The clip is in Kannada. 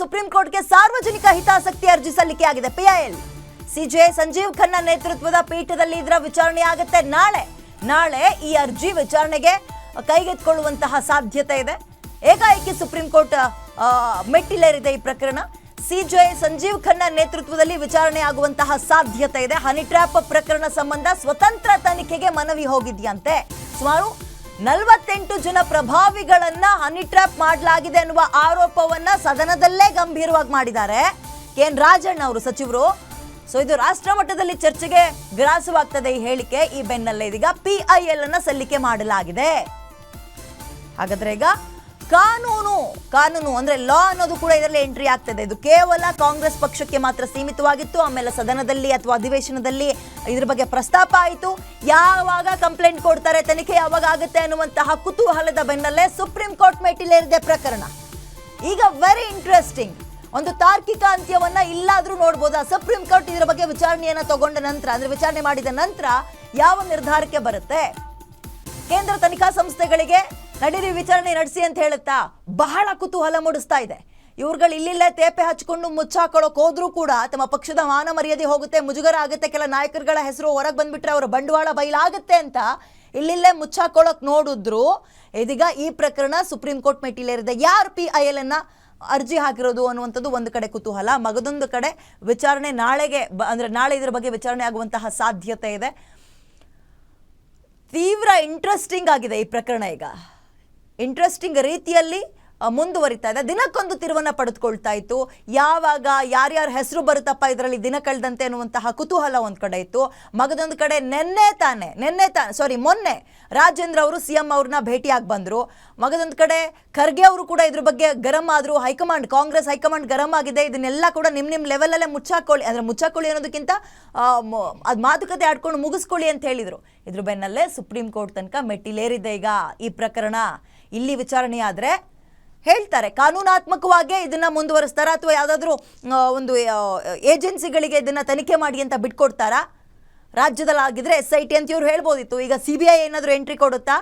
ಸುಪ್ರೀಂ ಕೋರ್ಟ್ಗೆ ಸಾರ್ವಜನಿಕ ಹಿತಾಸಕ್ತಿ ಅರ್ಜಿ ಸಲ್ಲಿಕೆ ಆಗಿದೆ ಪಿಐಎಲ್. ಸಿಜೆ ಸಂಜೀವ್ ಖನ್ನಾ ನೇತೃತ್ವದ ಪೀಠದಲ್ಲಿ ಇದರ ವಿಚಾರಣೆ ಆಗುತ್ತೆ. ನಾಳೆ ನಾಳೆ ಈ ಅರ್ಜಿ ವಿಚಾರಣೆಗೆ ಕೈಗೆತ್ತಿಕೊಳ್ಳುವಂತಹ ಸಾಧ್ಯತೆ ಇದೆ. ಏಕಾಏಕಿ ಸುಪ್ರೀಂ ಕೋರ್ಟ್ ಮೆಟ್ಟಿಲೇರಿದೆ ಈ ಪ್ರಕರಣ. ಸಿಜೆ ಸಂಜೀವ್ ಖನ್ನಾ ನೇತೃತ್ವದಲ್ಲಿ ವಿಚಾರಣೆ ಆಗುವಂತಹ ಸಾಧ್ಯತೆ ಇದೆ. ಹನಿ ಟ್ರ್ಯಾಪ್ ಪ್ರಕರಣ ಸಂಬಂಧ ಸ್ವತಂತ್ರ ತನಿಖೆಗೆ ಮನವಿ ಹೋಗಿದೆಯಂತೆ. ಸುಮಾರು ನಲವತ್ತೆಂಟು ಜನ ಪ್ರಭಾವಿಗಳನ್ನ ಹನಿ ಟ್ರ್ಯಾಪ್ ಮಾಡಲಾಗಿದೆ ಅನ್ನುವ ಆರೋಪವನ್ನ ಸದನದಲ್ಲೇ ಗಂಭೀರವಾಗಿ ಮಾಡಿದ್ದಾರೆ ಕೆ ಎನ್ ರಾಜಣ್ಣ ಅವರು ಸಚಿವರು. ಸೊ ಇದು ರಾಷ್ಟ್ರ ಮಟ್ಟದಲ್ಲಿ ಚರ್ಚೆಗೆ ಗ್ರಾಸವಾಗ್ತದೆ ಈ ಹೇಳಿಕೆ. ಈ ಬೆನ್ನಲ್ಲೇ ಇದೀಗ ಪಿಐಎಲ್ ಅನ್ನ ಸಲ್ಲಿಕೆ ಮಾಡಲಾಗಿದೆ. ಹಾಗಾದ್ರೆ ಈಗ ಕಾನೂನು ಕಾನೂನು ಅಂದ್ರೆ ಲಾ ಅನ್ನೋದು ಕೂಡ ಇದರಲ್ಲಿ ಎಂಟ್ರಿ ಆಗ್ತದೆ. ಇದು ಕೇವಲ ಕಾಂಗ್ರೆಸ್ ಪಕ್ಷಕ್ಕೆ ಮಾತ್ರ ಸೀಮಿತವಾಗಿತ್ತು. ಆಮೇಲೆ ಸದನದಲ್ಲಿ ಅಥವಾ ಅಧಿವೇಶನದಲ್ಲಿ ಇದ್ರ ಬಗ್ಗೆ ಪ್ರಸ್ತಾಪ ಆಯಿತು. ಯಾವಾಗ ಕಂಪ್ಲೇಂಟ್ ಕೊಡ್ತಾರೆ, ತನಿಖೆ ಯಾವಾಗ ಆಗುತ್ತೆ ಅನ್ನುವಂತಹ ಕುತೂಹಲದ ಬೆನ್ನಲ್ಲೇ ಸುಪ್ರೀಂ ಕೋರ್ಟ್ ಮೆಟ್ಟಿಲೇರಿದೆ ಪ್ರಕರಣ. ಈಗ ವೆರಿ ಇಂಟ್ರೆಸ್ಟಿಂಗ್ ಒಂದು ತಾರ್ಕಿಕ ಅಂತ್ಯವನ್ನ ಇಲ್ಲಾದ್ರೂ ನೋಡ್ಬೋದಾ? ಸುಪ್ರೀಂ ಕೋರ್ಟ್ ಇದರ ಬಗ್ಗೆ ವಿಚಾರಣೆಯನ್ನ ತಗೊಂಡ ನಂತರ, ಅಂದ್ರೆ ವಿಚಾರಣೆ ಮಾಡಿದ ನಂತರ ಯಾವ ನಿರ್ಧಾರಕ್ಕೆ ಬರುತ್ತೆ? ಕೇಂದ್ರ ತನಿಖಾ ಸಂಸ್ಥೆಗಳಿಗೆ ನಡೀರಿ, ವಿಚಾರಣೆ ನಡೆಸಿ ಅಂತ ಹೇಳುತ್ತಾ ಬಹಳ ಕುತೂಹಲ ಮೂಡಿಸ್ತಾ ಇದೆ. ಇವ್ರುಗಳು ಇಲ್ಲಿಲ್ಲೇ ತೇಪೆ ಹಚ್ಕೊಂಡು ಮುಚ್ಚಾಕೊಳ್ಳೋಕೆ ಹೋದ್ರೂ ಕೂಡ ತಮ್ಮ ಪಕ್ಷದ ಮಾನ ಮರ್ಯಾದೆ ಹೋಗುತ್ತೆ, ಮುಜುಗರ ಆಗುತ್ತೆ, ಕೆಲ ನಾಯಕರುಗಳ ಹೆಸರು ಹೊರಗೆ ಬಂದ್ಬಿಟ್ರೆ ಅವರ ಬಂಡವಾಳ ಬಯಲಾಗುತ್ತೆ ಅಂತ ಇಲ್ಲಿಲ್ಲೇ ಮುಚ್ಚಾಕೊಳ್ಳೋಕೆ ನೋಡಿದ್ರು. ಇದೀಗ ಈ ಪ್ರಕರಣ ಸುಪ್ರೀಂ ಕೋರ್ಟ್ ಮೆಟ್ಟಿಲೇರಿದೆ. ಯಾರು ಪಿ ಐ ಎಲ್ ಅನ್ನ ಅರ್ಜಿ ಹಾಕಿರೋದು ಅನ್ನುವಂಥದ್ದು ಒಂದು ಕಡೆ ಕುತೂಹಲ, ಮಗದೊಂದು ಕಡೆ ವಿಚಾರಣೆ ನಾಳೆಗೆ ಬ- ಅಂದ್ರೆ ನಾಳೆ ಇದರ ಬಗ್ಗೆ ವಿಚಾರಣೆ ಆಗುವಂತಹ ಸಾಧ್ಯತೆ ಇದೆ. ತೀವ್ರ ಇಂಟ್ರೆಸ್ಟಿಂಗ್ ಆಗಿದೆ ಈ ಪ್ರಕರಣ ಈಗ. ಇಂಟ್ರೆಸ್ಟಿಂಗ್ ರೀತಿಯಲ್ಲಿ ಮುಂದುವರಿತಾ ಇದೆ. ದಿನಕ್ಕೊಂದು ತಿರುವನ್ನ ಪಡೆದುಕೊಳ್ತಾ ಇತ್ತು. ಯಾವಾಗ, ಯಾರ್ಯಾರ ಹೆಸರು ಬರುತ್ತಪ್ಪ ಇದರಲ್ಲಿ ದಿನ ಕಳೆದಂತೆ ಅನ್ನುವಂತಹ ಕುತೂಹಲ ಒಂದು ಕಡೆ ಇತ್ತು. ಮಗದೊಂದು ಕಡೆ ನಿನ್ನೆ ತಾನೆ ನಿನ್ನೆ ತಾನೆ ಸಾರಿ ಮೊನ್ನೆ ರಾಜೇಂದ್ರ ಅವರು ಸಿ ಎಂ ಅವ್ರನ್ನ ಭೇಟಿಯಾಗಿ ಬಂದರು. ಮಗದೊಂದು ಕಡೆ ಖರ್ಗೆ ಅವರು ಕೂಡ ಇದ್ರ ಬಗ್ಗೆ ಗರಂ ಆದರು. ಹೈಕಮಾಂಡ್, ಕಾಂಗ್ರೆಸ್ ಹೈಕಮಾಂಡ್ ಗರಂ ಆಗಿದೆ. ಇದನ್ನೆಲ್ಲ ಕೂಡ ನಿಮ್ಮ ನಿಮ್ಮ ಲೆವೆಲಲ್ಲೇ ಮುಚ್ಚಾಕೊಳ್ಳಿ, ಅಂದರೆ ಮುಚ್ಚಾಕೊಳ್ಳಿ ಅನ್ನೋದಕ್ಕಿಂತ ಅದು ಮಾತುಕತೆ ಆಡ್ಕೊಂಡು ಮುಗಿಸ್ಕೊಳ್ಳಿ ಅಂತ ಹೇಳಿದರು. ಇದ್ರ ಬೆನ್ನಲ್ಲೇ ಸುಪ್ರೀಂ ಕೋರ್ಟ್ ತನಕ ಮೆಟ್ಟಿಲೇರಿದೆ ಈಗ ಈ ಪ್ರಕರಣ. ಇಲ್ಲಿ ವಿಚಾರಣೆ ಆದ್ರೆ ಹೇಳ್ತಾರೆ, ಕಾನೂನಾತ್ಮಕವಾಗಿ ಇದನ್ನ ಮುಂದುವರಿಸ್ತಾರಾ ಅಥವಾ ಯಾವುದಾದ್ರೂ ಒಂದು ಏಜೆನ್ಸಿಗಳಿಗೆ ಇದನ್ನ ತನಿಖೆ ಮಾಡಿ ಅಂತ ಬಿಟ್ಕೊಡ್ತಾರಾ? ರಾಜ್ಯದಲ್ಲಿ ಆಗಿದ್ರೆ ಎಸ್ ಐ ಟಿ ಅಂತ ಇವ್ರು ಹೇಳ್ಬೋದಿತ್ತು. ಈಗ ಸಿ ಬಿ ಐ ಏನಾದರೂ ಎಂಟ್ರಿ ಕೊಡುತ್ತಾ?